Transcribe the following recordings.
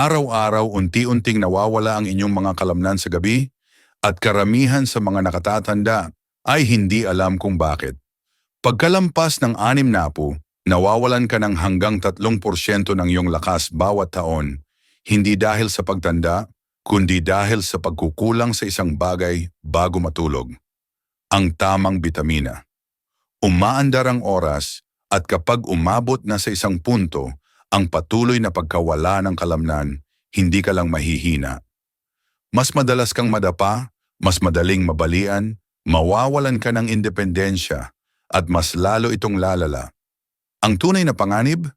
Araw-araw unti-unting nawawala ang inyong mga kalamnan sa gabi at karamihan sa mga nakatatanda ay hindi alam kung bakit. Pagkalampas ng anim na po, nawawalan ka ng hanggang 3% ng iyong lakas bawat taon, hindi dahil sa pagtanda, kundi dahil sa pagkukulang sa isang bagay bago matulog. Ang tamang bitamina. Umaandar ang oras at kapag umabot na sa isang punto, ang patuloy na pagkawala ng kalamnan, hindi ka lang mahihina. Mas madalas kang madapa, mas madaling mabalian, mawawalan ka ng independensya, at mas lalo itong lalala. Ang tunay na panganib?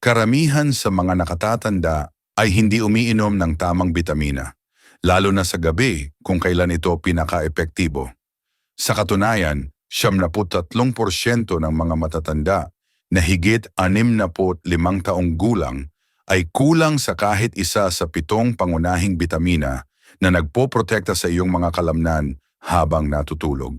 Karamihan sa mga nakatatanda ay hindi umiinom ng tamang bitamina, lalo na sa gabi kung kailan ito pinaka-epektibo. Sa katunayan, 73% ng mga matatanda na higit 65 taong gulang ay kulang sa kahit isa sa pitong pangunahing bitamina na nagpoprotekta sa iyong mga kalamnan habang natutulog.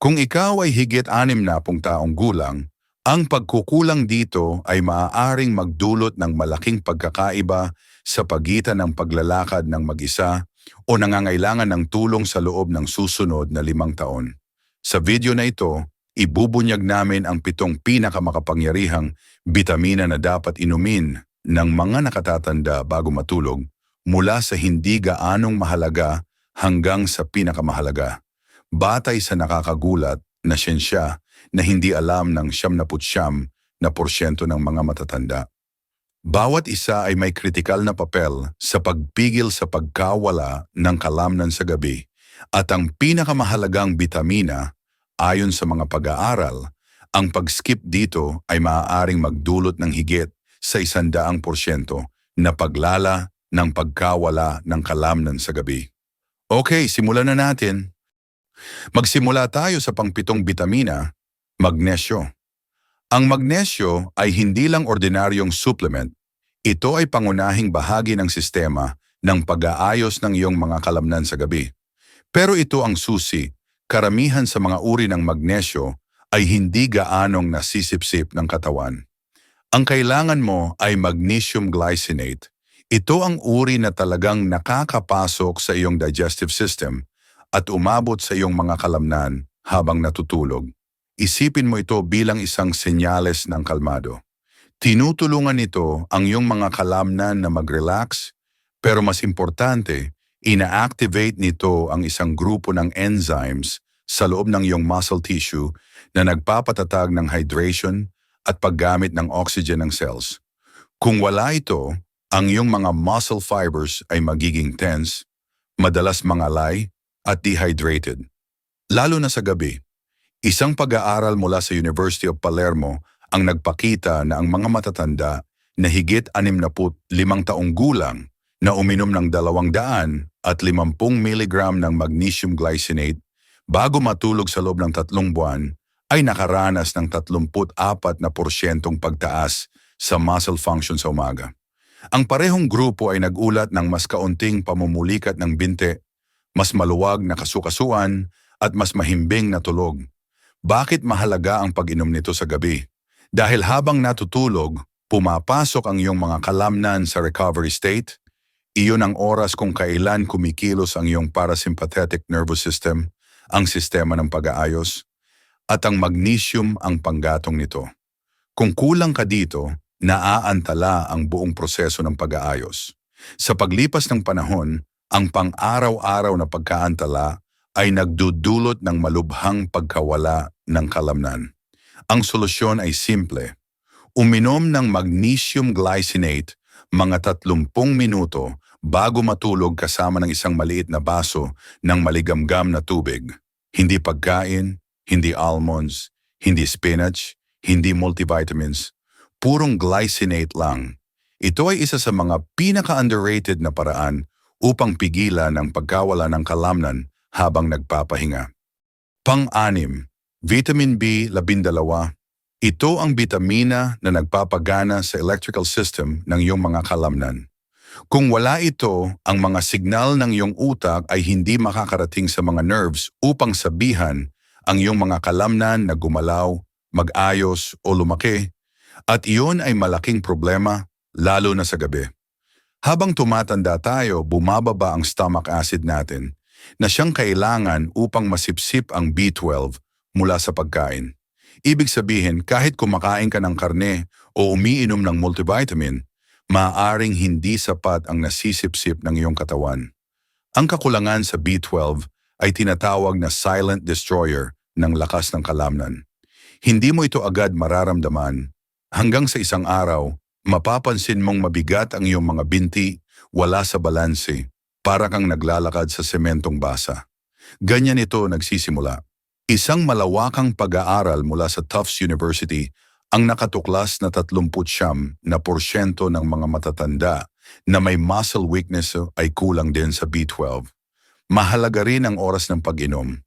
Kung ikaw ay higit anim na pong taong gulang, ang pagkukulang dito ay maaaring magdulot ng malaking pagkakaiba sa pagitan ng paglalakad ng mag-isa o nangangailangan ng tulong sa loob ng susunod na limang taon. Sa video na ito, ibubunyag namin ang pitong pinakamakapangyarihang bitamina na dapat inumin ng mga nakatatanda bago matulog mula sa hindi gaanong mahalaga hanggang sa pinakamahalaga batay sa nakakagulat na siyensya na hindi alam ng siyam na putsyam na porsyento ng mga matatanda. Bawat isa ay may kritikal na papel sa pagpigil sa pagkawala ng kalamnan sa gabi at ang pinakamahalagang bitamina ayon sa mga pag-aaral, ang pag-skip dito ay maaaring magdulot ng higit sa isandaang porsyento na paglala ng pagkawala ng kalamnan sa gabi. Okay, simulan na natin. Magsimula tayo sa pangpitong bitamina, magnesyo. Ang magnesyo ay hindi lang ordinaryong supplement, ito ay pangunahing bahagi ng sistema ng pag-aayos ng iyong mga kalamnan sa gabi. Pero ito ang susi, karamihan sa mga uri ng magnesyo ay hindi gaanong nasisipsip ng katawan. Ang kailangan mo ay magnesium glycinate. Ito ang uri na talagang nakakapasok sa iyong digestive system at umabot sa iyong mga kalamnan habang natutulog. Isipin mo ito bilang isang senyales ng kalmado. Tinutulungan nito ang iyong mga kalamnan na mag-relax, pero mas importante, ina-activate nito ang isang grupo ng enzymes sa loob ng iyong muscle tissue na nagpapatatag ng hydration at paggamit ng oxygen ng cells. Kung wala ito, ang iyong mga muscle fibers ay magiging tense, madalas mangalay at dehydrated. Lalo na sa gabi, isang pag-aaral mula sa University of Palermo ang nagpakita na ang mga matatanda na higit 65 taong gulang na uminom ng 200 at 50 mg ng magnesium glycinate bago matulog sa loob ng tatlong buwan ay nakaranas ng 34 na porsyentong pagtaas sa muscle function sa umaga. Ang parehong grupo ay nagulat ng mas kaunting pamumulikat ng binte mas maluwag na kasukasuan at mas mahimbing na tulog. Bakit mahalaga ang pag-inom nito sa gabi? Dahil habang natutulog, pumapasok ang iyong mga kalamnan sa recovery state, iyon ang oras kung kailan kumikilos ang iyong parasympathetic nervous system, ang sistema ng pag-aayos, at ang magnesium ang panggatong nito. Kung kulang ka dito, naaantala ang buong proseso ng pag-aayos. Sa paglipas ng panahon, ang pang-araw-araw na pagkaantala ay nagdudulot ng malubhang pagkawala ng kalamnan. Ang solusyon ay simple. Uminom ng magnesium glycinate mga 30 minuto bago matulog kasama ng isang maliit na baso ng maligamgam na tubig. Hindi pagkain, hindi almonds, hindi spinach, hindi multivitamins, purong glycinate lang. Ito ay isa sa mga pinaka-underrated na paraan upang pigilan ang pagkawala ng kalamnan habang nagpapahinga. Pang-anim, vitamin B12. Ito ang bitamina na nagpapagana sa electrical system ng iyong mga kalamnan. Kung wala ito, ang mga signal ng iyong utak ay hindi makakarating sa mga nerves upang sabihan ang iyong mga kalamnan na gumalaw, mag-ayos o lumaki, at iyon ay malaking problema lalo na sa gabi. Habang tumatanda tayo, bumababa ang stomach acid natin na siyang kailangan upang masipsip ang B12 mula sa pagkain. Ibig sabihin, kahit kumakain ka ng karne o umiinom ng multivitamin, maaaring hindi sapat ang nasisipsip ng iyong katawan. Ang kakulangan sa B12 ay tinatawag na silent destroyer ng lakas ng kalamnan. Hindi mo ito agad mararamdaman. Hanggang sa isang araw, mapapansin mong mabigat ang iyong mga binti, wala sa balanse, para kang naglalakad sa sementong basa. Ganyan ito nagsisimula. Isang malawakang pag-aaral mula sa Tufts University ang nakatuklas na 39 na porsyento ng mga matatanda na may muscle weakness ay kulang din sa B12. Mahalaga rin ang oras ng pag-inom.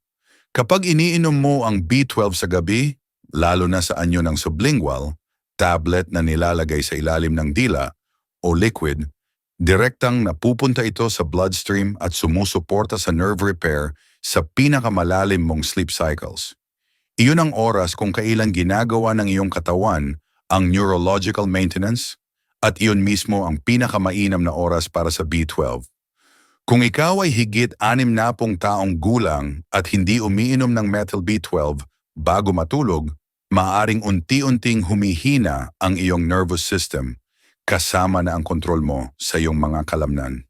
Kapag iniinom mo ang B12 sa gabi, lalo na sa anyo ng sublingual, tablet na nilalagay sa ilalim ng dila o liquid, direktang napupunta ito sa bloodstream at sumusuporta sa nerve repair sa pinakamalalim mong sleep cycles. Iyon ang oras kung kailan ginagawa ng iyong katawan ang neurological maintenance at iyon mismo ang pinakamainam na oras para sa B12. Kung ikaw ay higit anim na pong taong gulang at hindi umiinom ng methyl B12 bago matulog, maaring unti-unting humihina ang iyong nervous system kasama na ang kontrol mo sa iyong mga kalamnan.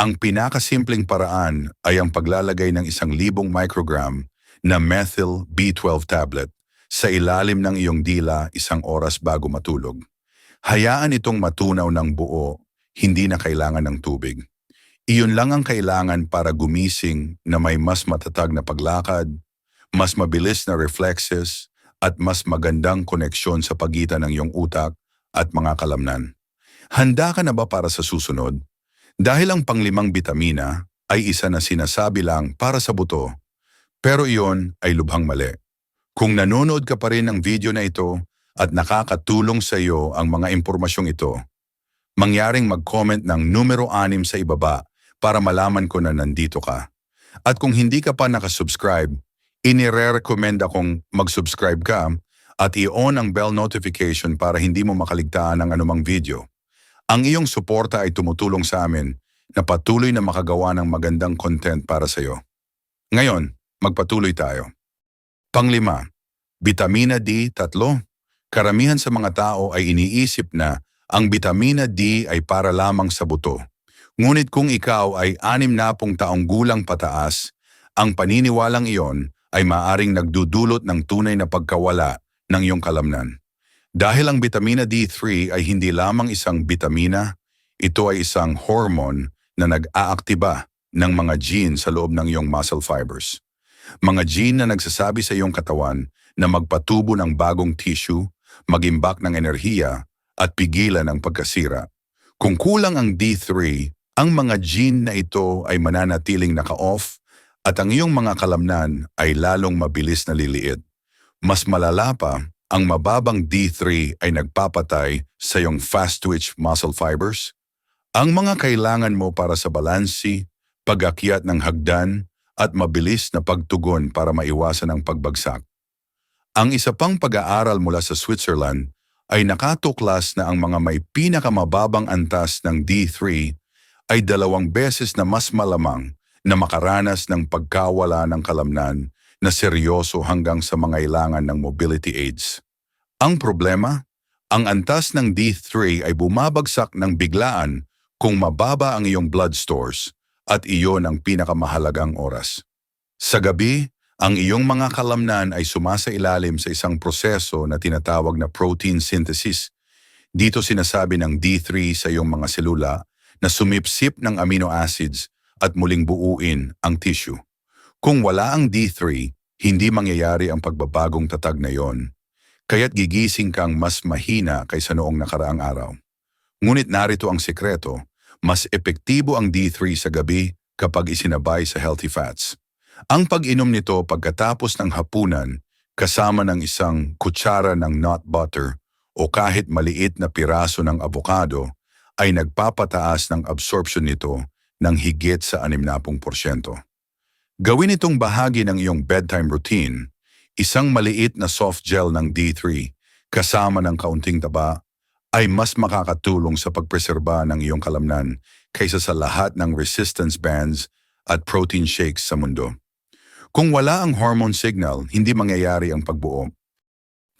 Ang pinakasimpleng paraan ay ang paglalagay ng isang libong microgram na methyl B12 tablet sa ilalim ng iyong dila isang oras bago matulog. Hayaan itong matunaw ng buo, hindi na kailangan ng tubig. Iyon lang ang kailangan para gumising na may mas matatag na paglakad, mas mabilis na reflexes, at mas magandang koneksyon sa pagitan ng iyong utak at mga kalamnan. Handa ka na ba para sa susunod? Dahil ang panglimang bitamina ay isa na sinasabi lang para sa buto, pero iyon ay lubhang mali. Kung nanonood ka pa rin ng video na ito at nakakatulong sa iyo ang mga impormasyong ito, mangyaring mag-comment ng numero 6 sa ibaba para malaman ko na nandito ka. At kung hindi ka pa nakasubscribe, inire-recommend akong mag-subscribe ka at i-on ang bell notification para hindi mo makaligtaan ng anumang video. Ang iyong suporta ay tumutulong sa amin na patuloy na makagawa ng magandang content para sa iyo. Ngayon, magpatuloy tayo. Panglima, Bitamina D tatlo. Karamihan sa mga tao ay iniisip na ang bitamina D ay para lamang sa buto. Ngunit kung ikaw ay anim na pong taong gulang pataas, ang paniniwalang iyon ay maaring nagdudulot ng tunay na pagkawala ng iyong kalamnan. Dahil ang bitamina D3 ay hindi lamang isang bitamina, ito ay isang hormone na nag-aaktiba ng mga gene sa loob ng iyong muscle fibers. Mga gene na nagsasabi sa iyong katawan na magpatubo ng bagong tissue, magimbak ng enerhiya, at pigilan ang pagkasira. Kung kulang ang D3, ang mga gene na ito ay mananatiling naka-off at ang iyong mga kalamnan ay lalong mabilis na liliit. Mas malala pa, ang mababang D3 ay nagpapatay sa iyong fast-twitch muscle fibers. Ang mga kailangan mo para sa balansi, pag-akyat ng hagdan, at mabilis na pagtugon para maiwasan ang pagbagsak. Ang isa pang pag-aaral mula sa Switzerland ay nakatuklas na ang mga may pinakamababang antas ng D3 ay dalawang beses na mas malamang na makaranas ng pagkawala ng kalamnan na seryoso hanggang sa mga ilangan ng mobility aids. Ang problema, ang antas ng D3 ay bumabagsak ng biglaan kung mababa ang iyong blood stores at iyon ang pinakamahalagang oras. Sa gabi, ang iyong mga kalamnan ay sumasailalim sa isang proseso na tinatawag na protein synthesis. Dito sinasabi ng D3 sa iyong mga selula na sumipsip ng amino acids at muling buuin ang tissue. Kung wala ang D3, hindi mangyayari ang pagbabagong tatag na yon. Kaya't gigising kang mas mahina kaysa noong nakaraang araw. Ngunit narito ang sekreto, mas epektibo ang D3 sa gabi kapag isinabay sa healthy fats. Ang pag-inom nito pagkatapos ng hapunan kasama ng isang kutsara ng nut butter o kahit maliit na piraso ng avocado ay nagpapataas ng absorption nito ng higit sa 60%. Gawin itong bahagi ng iyong bedtime routine, isang maliit na soft gel ng D3 kasama ng kaunting taba ay mas makakatulong sa pagpreserba ng iyong kalamnan kaysa sa lahat ng resistance bands at protein shakes sa mundo. Kung wala ang hormone signal, hindi mangyayari ang pagbuo.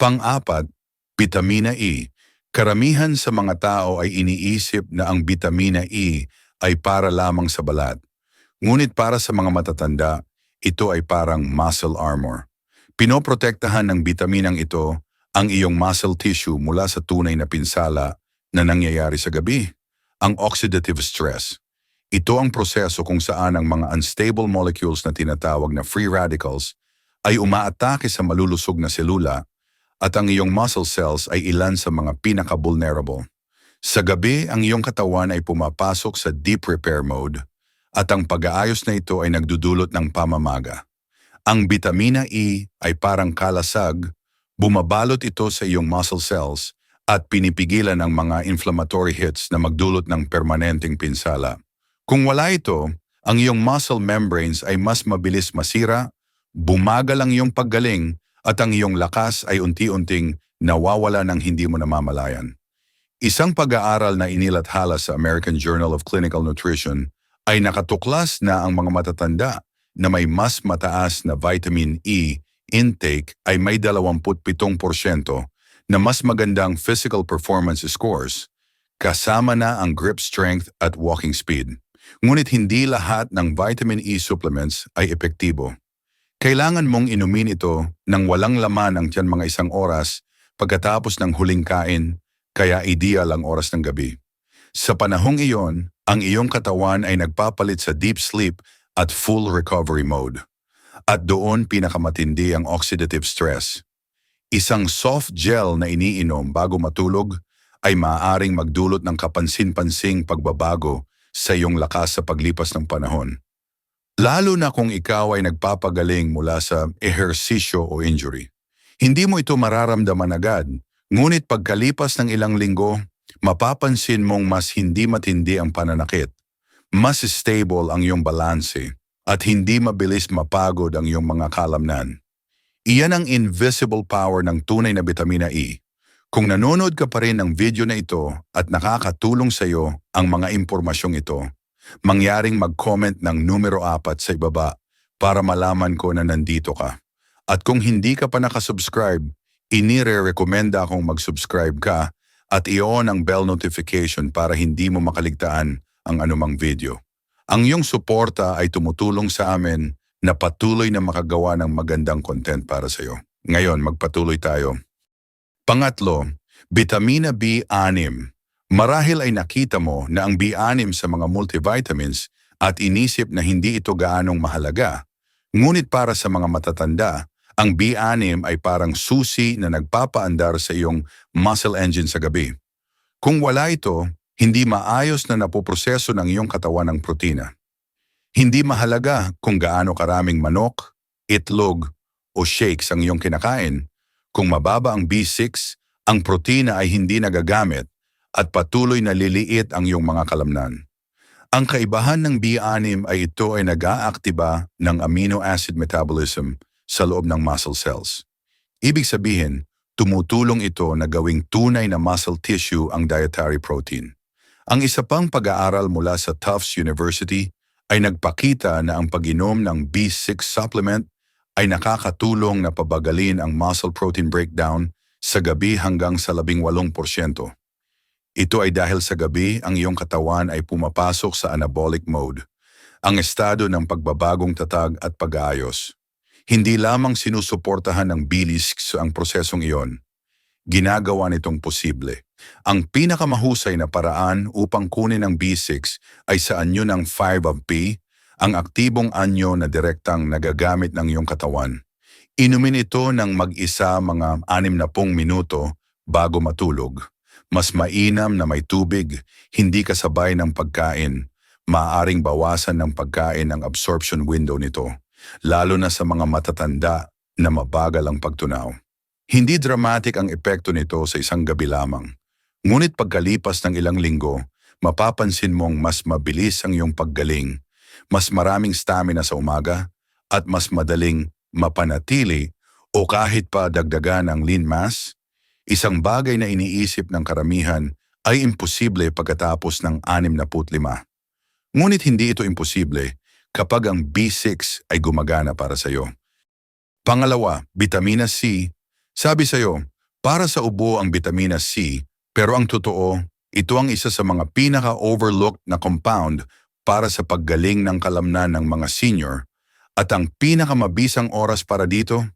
Pang-apat, vitamina E. Karamihan sa mga tao ay iniisip na ang vitamina E ay para lamang sa balat. Ngunit para sa mga matatanda, ito ay parang muscle armor. Pinoprotektahan ng bitaminang ito ang iyong muscle tissue mula sa tunay na pinsala na nangyayari sa gabi, ang oxidative stress. Ito ang proseso kung saan ang mga unstable molecules na tinatawag na free radicals ay umaatake sa malulusog na selula at ang iyong muscle cells ay ilan sa mga pinaka-vulnerable. Sa gabi, ang iyong katawan ay pumapasok sa deep repair mode at ang pag-aayos na ito ay nagdudulot ng pamamaga. Ang vitamina E ay parang kalasag, bumabalot ito sa iyong muscle cells at pinipigilan ang mga inflammatory hits na magdulot ng permanenteng pinsala. Kung wala ito, ang iyong muscle membranes ay mas mabilis masira, bumagal ang iyong paggaling at ang iyong lakas ay unti-unting nawawala ng hindi mo namamalayan. Isang pag-aaral na inilathala sa American Journal of Clinical Nutrition ay nakatuklas na ang mga matatanda na may mas mataas na vitamin E intake ay may 27% na mas magandang physical performance scores, kasama na ang grip strength at walking speed. Ngunit hindi lahat ng vitamin E supplements ay epektibo. Kailangan mong inumin ito ng walang laman ang tiyan mga isang oras pagkatapos ng huling kain, kaya ideal ang oras ng gabi. Sa panahong iyon, ang iyong katawan ay nagpapalit sa deep sleep at full recovery mode. At doon pinakamatindi ang oxidative stress. Isang soft gel na iniinom bago matulog ay maaaring magdulot ng kapansin-pansing pagbabago sa iyong lakas sa paglipas ng panahon. Lalo na kung ikaw ay nagpapagaling mula sa ehersisyo o injury. Hindi mo ito mararamdaman agad, ngunit pagkalipas ng ilang linggo, mapapansin mong mas hindi matindi ang pananakit, mas stable ang iyong balanse, at hindi mabilis mapagod ang iyong mga kalamnan. Iyan ang invisible power ng tunay na vitamina E. Kung nanonood ka pa rin ng video na ito at nakakatulong sa iyo ang mga impormasyong ito, mangyaring mag-comment ng numero 4 sa ibaba para malaman ko na nandito ka. At kung hindi ka pa nakasubscribe, inire-recommenda akong mag-subscribe ka at i-on ang bell notification para hindi mo makaligtaan ang anumang video. Ang iyong suporta ay tumutulong sa amin na patuloy na makagawa ng magandang content para sa iyo. Ngayon, magpatuloy tayo. Pangatlo, vitamina B6. Marahil ay nakita mo na ang B6 sa mga multivitamins at inisip na hindi ito gaanong mahalaga. Ngunit para sa mga matatanda, ang B6 ay parang susi na nagpapaandar sa iyong muscle engine sa gabi. Kung wala ito, hindi maayos na napoproseso ng iyong katawan ng protina. Hindi mahalaga kung gaano karaming manok, itlog o shakes ang iyong kinakain. Kung mababa ang B6, ang protina ay hindi nagagamit at patuloy na liliit ang iyong mga kalamnan. Ang kaibahan ng B6 ay ito ay nag-aaktiba ng amino acid metabolism sa loob ng muscle cells. Ibig sabihin, tumutulong ito na gawing tunay na muscle tissue ang dietary protein. Ang isa pang pag-aaral mula sa Tufts University ay nagpakita na ang pag-inom ng B6 supplement ay nakakatulong na pabagalin ang muscle protein breakdown sa gabi hanggang sa 18%. Ito ay dahil sa gabi ang iyong katawan ay pumapasok sa anabolic mode, ang estado ng pagbabagong tatag at pag-aayos. Hindi lamang sinusuportahan ng bilis ang prosesong iyon. Ginagawa nitong posible. Ang pinakamahusay na paraan upang kunin ang B6 ay sa anyo ng 5 of P, ang aktibong anyo na direktang nagagamit ng iyong katawan. Inumin ito ng mag-isa mga 60 minuto bago matulog. Mas mainam na may tubig, hindi kasabay ng pagkain. Maaring bawasan ng pagkain ang absorption window nito, lalo na sa mga matatanda na mabagal ang pagtunaw. Hindi dramatic ang epekto nito sa isang gabi lamang. Ngunit pagkalipas ng ilang linggo, mapapansin mong mas mabilis ang iyong paggaling, mas maraming stamina sa umaga, at mas madaling mapanatili o kahit pa dagdagan ang lean mass isang bagay na iniisip ng karamihan ay imposible pagkatapos ng 65. Ngunit hindi ito imposible kapag ang B6 ay gumagana para sa iyo. Pangalawa, vitamina C. Sabi sa iyo, para sa ubo ang vitamina C, pero ang totoo, ito ang isa sa mga pinaka-overlooked na compound para sa paggaling ng kalamnan ng mga senior at ang pinakamabisang oras para dito,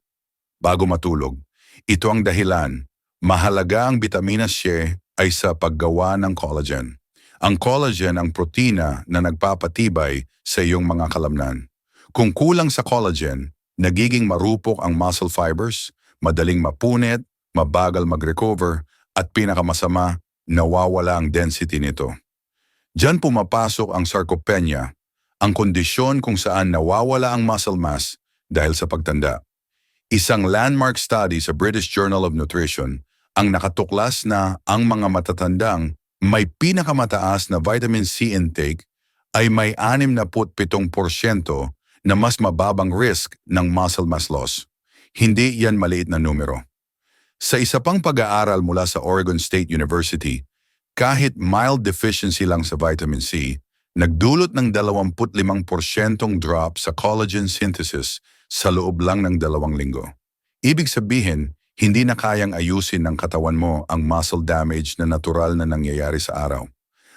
bago matulog. Ito ang dahilan, mahalaga ang vitamina C ay sa paggawa ng collagen. Ang collagen ang protina na nagpapatibay sa iyong mga kalamnan. Kung kulang sa collagen, nagiging marupok ang muscle fibers, madaling mapunit, mabagal mag-recover, at pinakamasama, nawawala ang density nito. Diyan pumapasok ang sarcopenia, ang kondisyon kung saan nawawala ang muscle mass dahil sa pagtanda. Isang landmark study sa British Journal of Nutrition ang nakatuklas na ang mga matatandang may pinakamataas na vitamin C intake ay may 67% na mas mababang risk ng muscle mass loss. Hindi yan maliit na numero. Sa isa pang pag-aaral mula sa Oregon State University, kahit mild deficiency lang sa vitamin C, nagdulot ng 25% drop sa collagen synthesis sa loob lang ng dalawang linggo. Ibig sabihin, hindi na kayang ayusin ng katawan mo ang muscle damage na natural na nangyayari sa araw.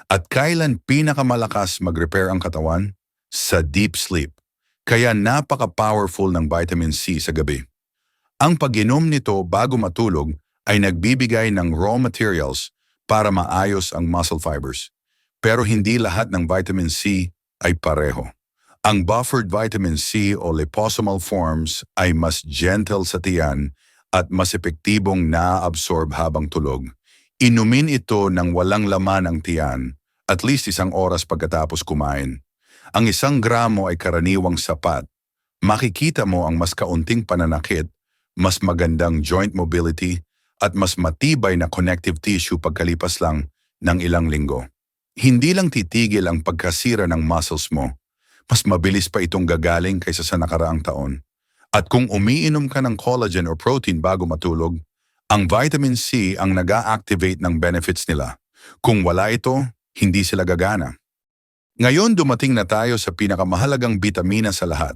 At kailan pinakamalakas mag-repair ang katawan? Sa deep sleep. Kaya napaka-powerful ng vitamin C sa gabi. Ang pag-inom nito bago matulog ay nagbibigay ng raw materials para maayos ang muscle fibers. Pero hindi lahat ng vitamin C ay pareho. Ang buffered vitamin C o liposomal forms ay mas gentle sa tiyan at mas epektibong na-absorb habang tulog. Inumin ito ng walang laman ang tiyan at least isang oras pagkatapos kumain. Ang isang gramo ay karaniwang sapat. Makikita mo ang mas kaunting pananakit, mas magandang joint mobility, at mas matibay na connective tissue pagkalipas lang ng ilang linggo. Hindi lang titigil ang pagkasira ng muscles mo, mas mabilis pa itong gagaling kaysa sa nakaraang taon. At kung umiinom ka ng collagen o protein bago matulog, ang vitamin C ang nag activate ng benefits nila. Kung wala ito, hindi sila gagana. Ngayon dumating na tayo sa pinakamahalagang bitamina sa lahat.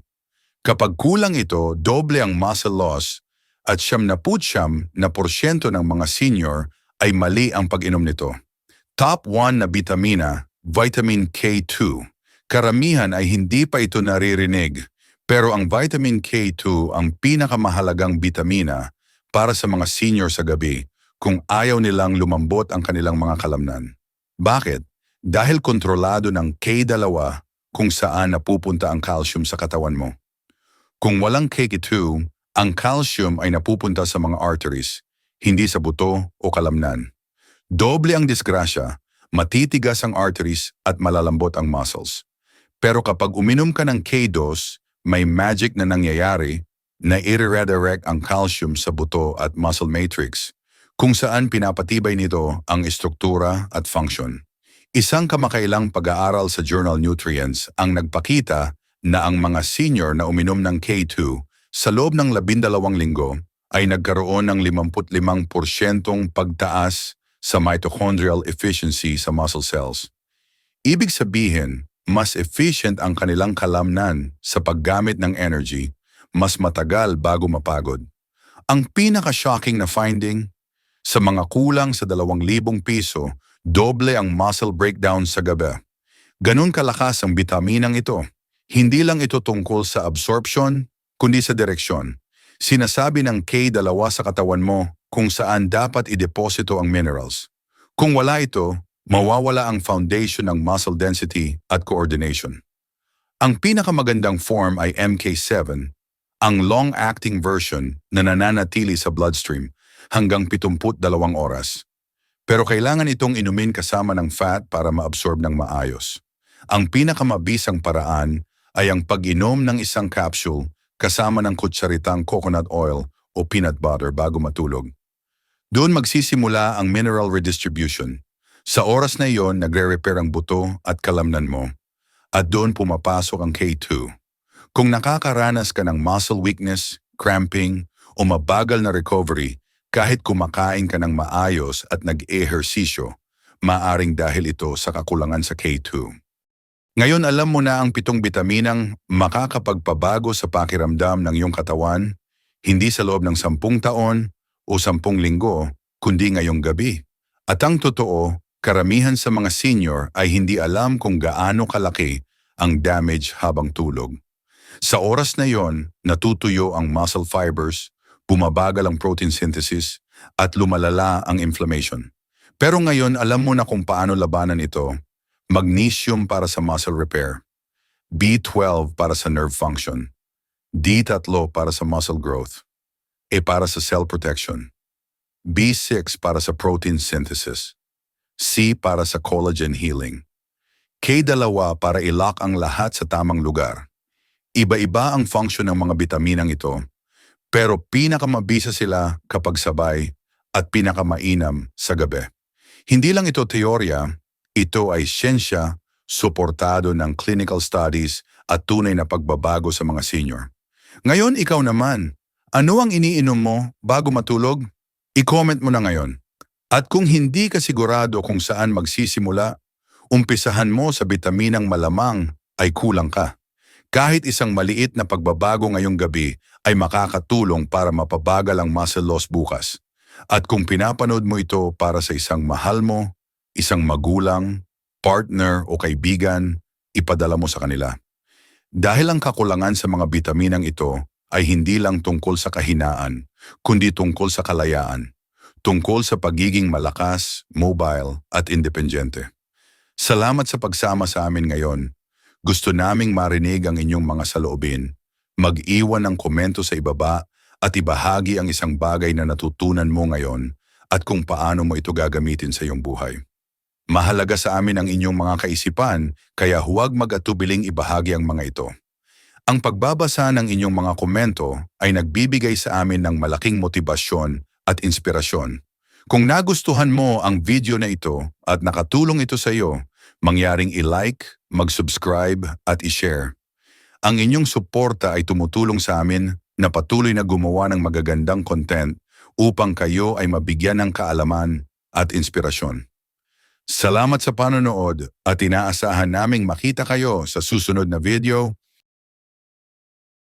Kapag kulang ito, doble ang muscle loss at siyam na putsyam na porsyento ng mga senior ay mali ang pag-inom nito. Top 1 na bitamina, vitamin K2. Karamihan ay hindi pa ito naririnig, pero ang vitamin K2 ang pinakamahalagang bitamina para sa mga senior sa gabi kung ayaw nilang lumambot ang kanilang mga kalamnan. Bakit? Dahil kontrolado ng K2 kung saan napupunta ang calcium sa katawan mo. Kung walang K2, ang calcium ay napupunta sa mga arteries, hindi sa buto o kalamnan. Doble ang disgrasya, matitigas ang arteries at malalambot ang muscles. Pero kapag uminom ka ng K-dose, may magic na nangyayari na i-redirect ang calcium sa buto at muscle matrix, kung saan pinapatibay nito ang estruktura at function. Isang kamakailang pag-aaral sa Journal Nutrients ang nagpakita na ang mga senior na uminom ng K2 sa loob ng labindalawang linggo ay nagkaroon ng 55% pagtaas sa mitochondrial efficiency sa muscle cells. Ibig sabihin, mas efficient ang kanilang kalamnan sa paggamit ng energy, mas matagal bago mapagod. Ang pinaka-shocking na finding, sa mga kulang sa 2,000 piso doble ang muscle breakdown sa gabi. Ganun kalakas ang bitaminang ito. Hindi lang ito tungkol sa absorption, kundi sa direksyon. Sinasabi ng K2 sa katawan mo kung saan dapat ideposito ang minerals. Kung wala ito, mawawala ang foundation ng muscle density at coordination. Ang pinakamagandang form ay MK7, ang long-acting version na nananatili sa bloodstream hanggang 72 oras. Pero kailangan itong inumin kasama ng fat para maabsorb ng maayos. Ang pinakamabisang paraan ay ang pag-inom ng isang capsule kasama ng kutsaritang coconut oil o peanut butter bago matulog. Doon magsisimula ang mineral redistribution. Sa oras na iyon, nagre-repair ang buto at kalamnan mo. At doon pumapasok ang K2. Kung nakakaranas ka ng muscle weakness, cramping, o mabagal na recovery, kahit kumakain ka ng maayos at nag-ehersisyo, maaring dahil ito sa kakulangan sa K2. Ngayon alam mo na ang pitong bitaminang makakapagpabago sa pakiramdam ng iyong katawan, hindi sa loob ng sampung taon o sampung linggo, kundi ngayong gabi. At ang totoo, karamihan sa mga senior ay hindi alam kung gaano kalaki ang damage habang tulog. Sa oras na yon, natutuyo ang muscle fibers, bumabagal ang protein synthesis, at lumalala ang inflammation. Pero ngayon alam mo na kung paano labanan ito. Magnesium para sa muscle repair, B12 para sa nerve function, D3 para sa muscle growth, A para sa cell protection, B6 para sa protein synthesis, C para sa collagen healing, K2 para ilock ang lahat sa tamang lugar. Iba-iba ang function ng mga bitaminang ito, pero pinakamabisa sila kapag sabay at pinakamainam sa gabi. Hindi lang ito teorya, ito ay siyensya, suportado ng clinical studies at tunay na pagbabago sa mga senior. Ngayon ikaw naman, ano ang iniinom mo bago matulog? I-comment mo na ngayon. At kung hindi ka sigurado kung saan magsisimula, umpisahan mo sa bitaminang malamang ay kulang ka. Kahit isang maliit na pagbabago ngayong gabi ay makakatulong para mapabagal ang muscle loss bukas. At kung pinapanood mo ito para sa isang mahal mo, isang magulang, partner o kaibigan, ipadala mo sa kanila. Dahil ang kakulangan sa mga bitaminang ito ay hindi lang tungkol sa kahinaan, kundi tungkol sa kalayaan, tungkol sa pagiging malakas, mobile at independyente. Salamat sa pagsama sa amin ngayon. Gusto naming marinig ang inyong mga saloobin. Mag-iwan ng komento sa ibaba at ibahagi ang isang bagay na natutunan mo ngayon at kung paano mo ito gagamitin sa iyong buhay. Mahalaga sa amin ang inyong mga kaisipan kaya huwag mag-atubiling ibahagi ang mga ito. Ang pagbabasa ng inyong mga komento ay nagbibigay sa amin ng malaking motibasyon at inspirasyon. Kung nagustuhan mo ang video na ito at nakatulong ito sa iyo, mangyaring i-like, mag-subscribe at i-share. Ang inyong suporta ay tumutulong sa amin na patuloy na gumawa ng magagandang content upang kayo ay mabigyan ng kaalaman at inspirasyon. Salamat sa panonood at inaasahan naming makita kayo sa susunod na video.